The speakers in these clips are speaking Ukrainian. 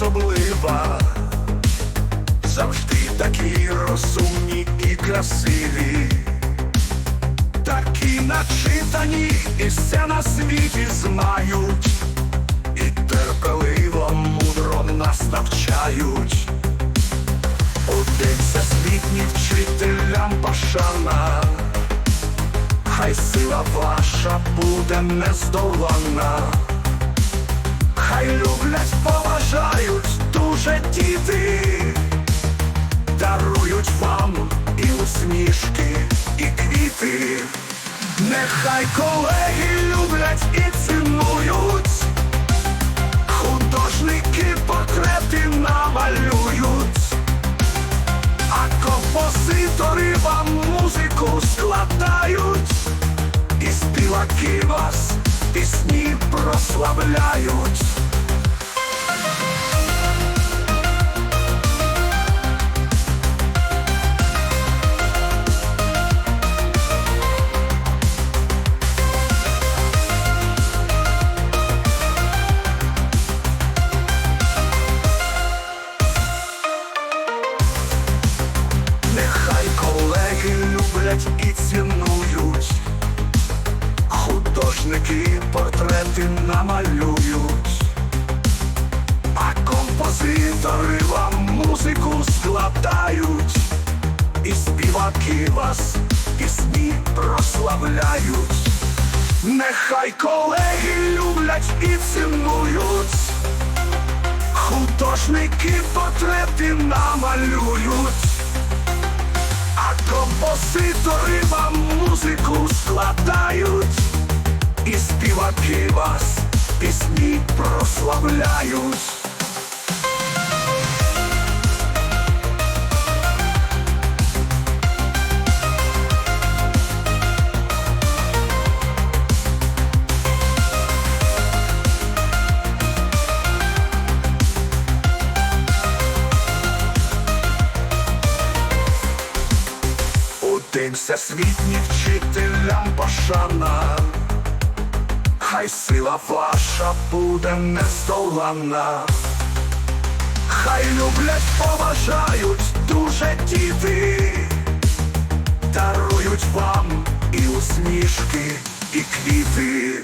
особлива, завжди такі розумні і красиві, такі начитані, і все на світі знають, і терпеливо мудро нас навчають. Один світні вчителям пошана. хай сила ваша буде нездолана, хай люблять дуже діти, дарують вам і усмішки, і квіти. Нехай колеги люблять і цінують, художники портрети намалюють, а композитори вам музику складають, і співаки вас пісні прославляють. Люблять і цінують, художники портрети намалюють, а композитори вам музику складають, і співаки вас пісні прославляють. Нехай колеги люблять і цінують. Художники портрети намалюють, композитори вам музику складають, і співаки вас пісні прославляють. Один всесвітній вчителям пошана, хай сила ваша буде нездоланна, хай люблять, поважають дуже діти, дарують вам і усмішки, і квіти.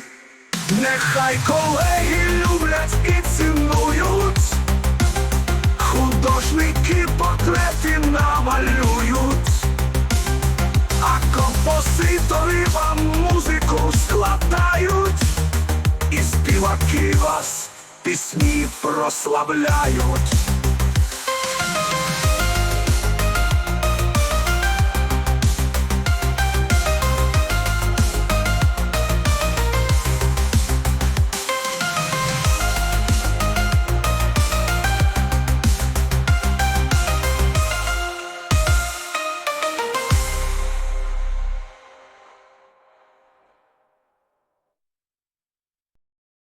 Нехай колеги люблять і співаки вас пісні прославляють.